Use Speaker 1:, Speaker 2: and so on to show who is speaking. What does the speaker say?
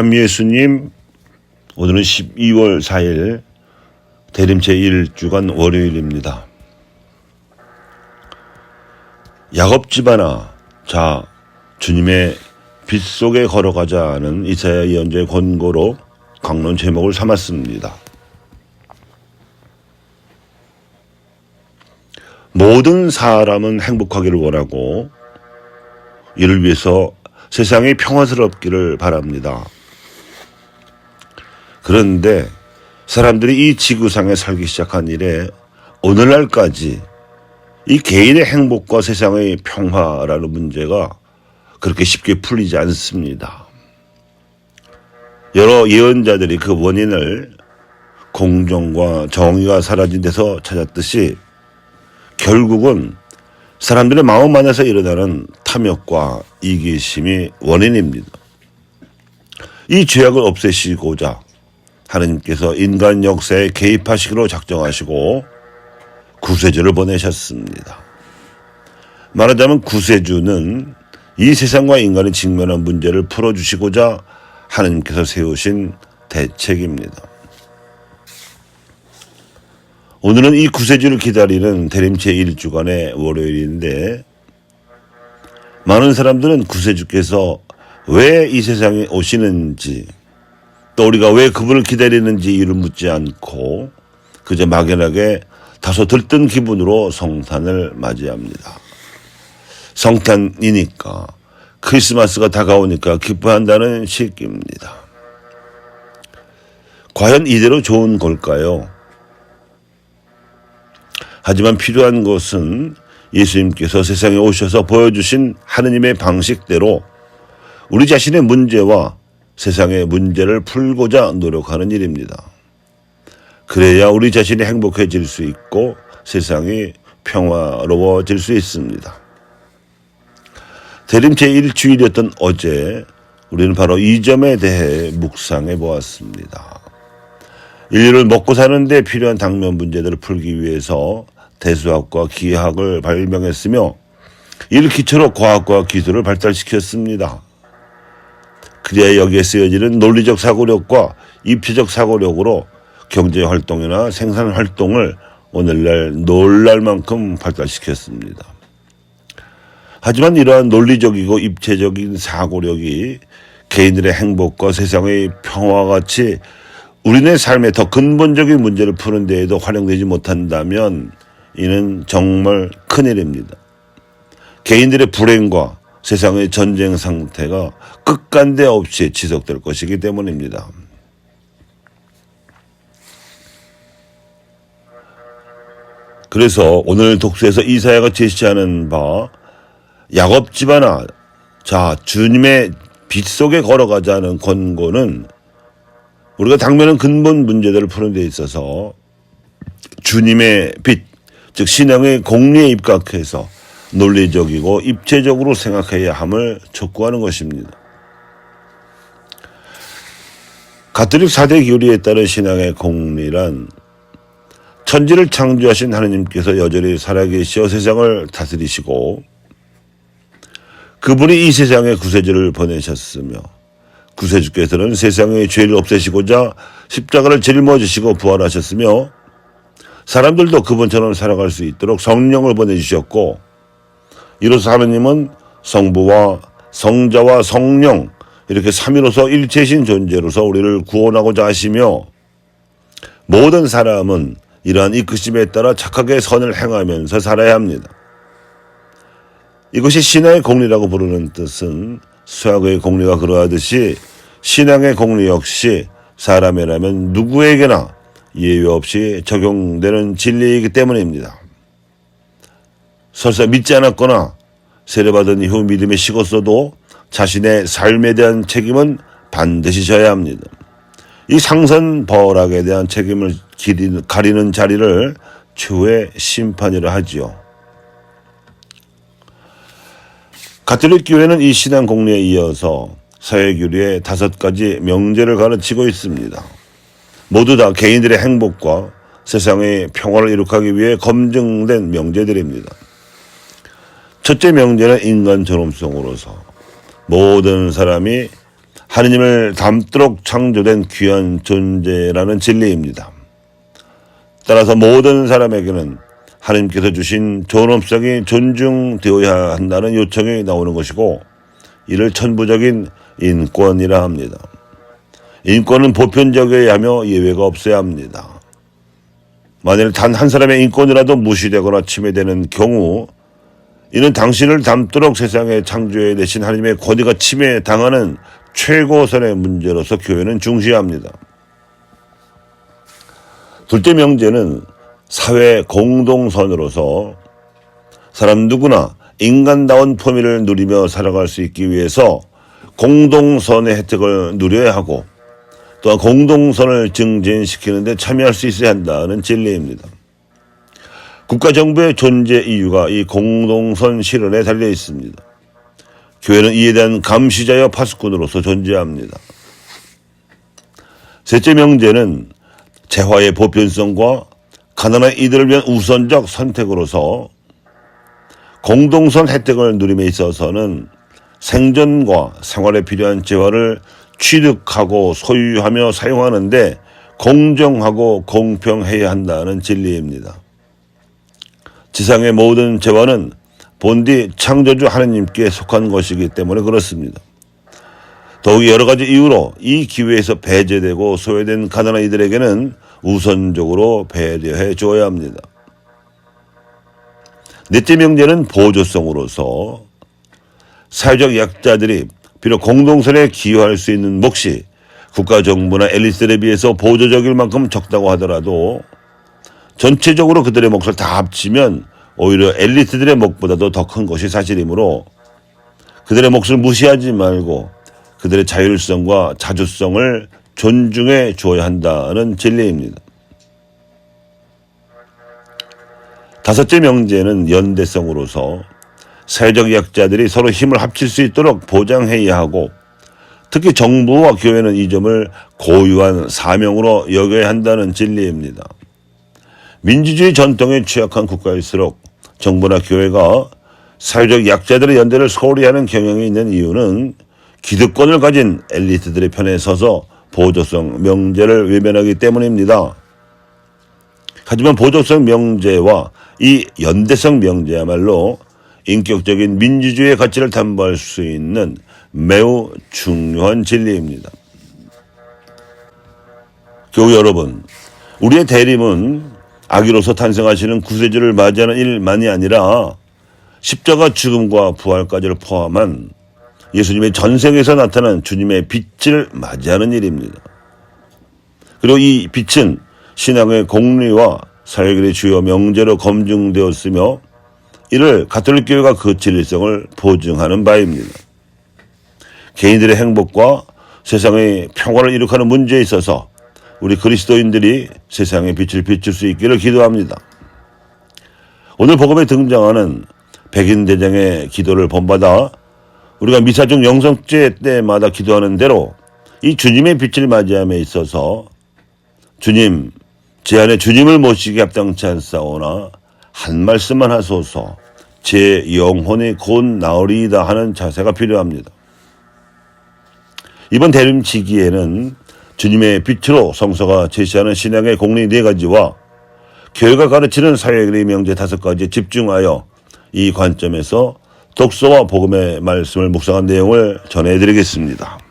Speaker 1: 참 예수님 오늘은 12월 4일 대림체 1주간 월요일입니다. 야곱 집안아 자 주님의 빛 속에 걸어가자는 이사야 예언자의 권고로 강론 제목을 삼았습니다. 모든 사람은 행복하기를 원하고 이를 위해서 세상이 평화스럽기를 바랍니다. 그런데 사람들이 이 지구상에 살기 시작한 이래 오늘날까지 이 개인의 행복과 세상의 평화라는 문제가 그렇게 쉽게 풀리지 않습니다. 여러 예언자들이 그 원인을 공정과 정의가 사라진 데서 찾았듯이 결국은 사람들의 마음 안에서 일어나는 탐욕과 이기심이 원인입니다. 이 죄악을 없애시고자 하느님께서 인간 역사에 개입하시기로 작정하시고 구세주를 보내셨습니다. 말하자면 구세주는 이 세상과 인간이 직면한 문제를 풀어주시고자 하느님께서 세우신 대책입니다. 오늘은 이 구세주를 기다리는 대림체 1주간의 월요일인데 많은 사람들은 구세주께서 왜 이 세상에 오시는지 또 우리가 왜 그분을 기다리는지 이유를 묻지 않고 그저 막연하게 다소 들뜬 기분으로 성탄을 맞이합니다. 성탄이니까 크리스마스가 다가오니까 기뻐한다는 시기입니다. 과연 이대로 좋은 걸까요? 하지만 필요한 것은 예수님께서 세상에 오셔서 보여주신 하느님의 방식대로 우리 자신의 문제와 세상의 문제를 풀고자 노력하는 일입니다. 그래야 우리 자신이 행복해질 수 있고 세상이 평화로워질 수 있습니다. 대림제 1주일이었던 어제 우리는 바로 이 점에 대해 묵상해 보았습니다. 인류를 먹고 사는데 필요한 당면 문제들을 풀기 위해서 대수학과 기하학을 발명했으며 이를 기초로 과학과 기술을 발달시켰습니다. 그래야 여기에 쓰여지는 논리적 사고력과 입체적 사고력으로 경제 활동이나 생산 활동을 오늘날 놀랄 만큼 발달시켰습니다. 하지만 이러한 논리적이고 입체적인 사고력이 개인들의 행복과 세상의 평화와 같이 우리네 삶의 더 근본적인 문제를 푸는 데에도 활용되지 못한다면 이는 정말 큰일입니다. 개인들의 불행과 세상의 전쟁 상태가 끝간데 없이 지속될 것이기 때문입니다. 그래서 오늘 독서에서 이사야가 제시하는 바 야곱 집안아 자 주님의 빛 속에 걸어가자는 권고는 우리가 당면은 근본 문제들을 푸는 데 있어서 주님의 빛, 즉 신앙의 공리에 입각해서 논리적이고 입체적으로 생각해야 함을 촉구하는 것입니다. 가톨릭 4대 교리에 따른 신앙의 공리란 천지를 창조하신 하느님께서 여전히 살아계시어 세상을 다스리시고 그분이 이 세상에 구세주를 보내셨으며 구세주께서는 세상의 죄를 없애시고자 십자가를 짊어지시고 부활하셨으며 사람들도 그분처럼 살아갈 수 있도록 성령을 보내주셨고 이로써 하느님은 성부와 성자와 성령 이렇게 삼위로서 일체신 존재로서 우리를 구원하고자 하시며 모든 사람은 이러한 이끄심에 따라 착하게 선을 행하면서 살아야 합니다. 이것이 신앙의 공리라고 부르는 뜻은 수학의 공리가 그러하듯이 신앙의 공리 역시 사람이라면 누구에게나 예외 없이 적용되는 진리이기 때문입니다. 설사 믿지 않았거나 세례받은 이후 믿음에 식었어도 자신의 삶에 대한 책임은 반드시 져야 합니다. 이 상선 벌학에 대한 책임을 가리는 자리를 추후의 심판이라 하지요. 가톨릭 교회는 이 신앙 공리에 이어서 사회교리의 다섯 가지 명제를 가르치고 있습니다. 모두 다 개인들의 행복과 세상의 평화를 이룩하기 위해 검증된 명제들입니다. 첫째 명제는 인간 존엄성으로서 모든 사람이 하느님을 닮도록 창조된 귀한 존재라는 진리입니다. 따라서 모든 사람에게는 하나님께서 주신 존엄성이 존중되어야 한다는 요청이 나오는 것이고 이를 천부적인 인권이라 합니다. 인권은 보편적이어야 하며 예외가 없어야 합니다. 만일 단 한 사람의 인권이라도 무시되거나 침해되는 경우 이는 당신을 닮도록 세상에 창조해 내신 하나님의 권위가 침해당하는 최고선의 문제로서 교회는 중시합니다. 둘째 명제는 사회 공동선으로서 사람 누구나 인간다운 품위를 누리며 살아갈 수 있기 위해서 공동선의 혜택을 누려야 하고 또한 공동선을 증진시키는 데 참여할 수 있어야 한다는 진리입니다. 국가정부의 존재 이유가 이 공동선 실현에 달려 있습니다. 교회는 이에 대한 감시자여 파수꾼으로서 존재합니다. 셋째 명제는 재화의 보편성과 가난한 이들을 위한 우선적 선택으로서 공동선 혜택을 누림에 있어서는 생존과 생활에 필요한 재화를 취득하고 소유하며 사용하는데 공정하고 공평해야 한다는 진리입니다. 지상의 모든 재화는 본디 창조주 하느님께 속한 것이기 때문에 그렇습니다. 더욱 여러 가지 이유로 이 기회에서 배제되고 소외된 가난한 이들에게는 우선적으로 배려해 줘야 합니다. 넷째 명제는 보조성으로서 사회적 약자들이 비록 공동선에 기여할 수 있는 몫이 국가 정부나 엘리트에 비해서 보조적일 만큼 적다고 하더라도 전체적으로 그들의 몫을 다 합치면 오히려 엘리트들의 몫보다도 더 큰 것이 사실이므로 그들의 몫을 무시하지 말고 그들의 자율성과 자주성을 존중해 주어야 한다는 진리입니다. 다섯째 명제는 연대성으로서 사회적 약자들이 서로 힘을 합칠 수 있도록 보장해야 하고 특히 정부와 교회는 이 점을 고유한 사명으로 여겨야 한다는 진리입니다. 민주주의 전통에 취약한 국가일수록 정부나 교회가 사회적 약자들의 연대를 소홀히 하는 경향이 있는 이유는 기득권을 가진 엘리트들의 편에 서서 보조성 명제를 외면하기 때문입니다. 하지만 보조성 명제와 이 연대성 명제야말로 인격적인 민주주의의 가치를 담보할 수 있는 매우 중요한 진리입니다. 교우 여러분, 우리의 대림은 아기로서 탄생하시는 구세주를 맞이하는 일만이 아니라 십자가 죽음과 부활까지를 포함한 예수님의 전생에서 나타난 주님의 빛을 맞이하는 일입니다. 그리고 이 빛은 신앙의 공리와 사회결의 주요 명제로 검증되었으며 이를 가톨릭 교회가 그 진리성을 보증하는 바입니다. 개인들의 행복과 세상의 평화를 이룩하는 문제에 있어서 우리 그리스도인들이 세상에 빛을 비출 수 있기를 기도합니다. 오늘 복음에 등장하는 백인 대장의 기도를 본받아 우리가 미사 중 영성제 때마다 기도하는 대로 이 주님의 빛을 맞이함에 있어서 주님 제 안에 주님을 모시기 합당치 않사오나 한 말씀만 하소서 제 영혼이 곧 나으리이다 하는 자세가 필요합니다. 이번 대림지기에는 주님의 빛으로 성서가 제시하는 신앙의 공리 네 가지와 교회가 가르치는 사회의 명제 다섯 가지에 집중하여 이 관점에서 독서와 복음의 말씀을 묵상한 내용을 전해드리겠습니다.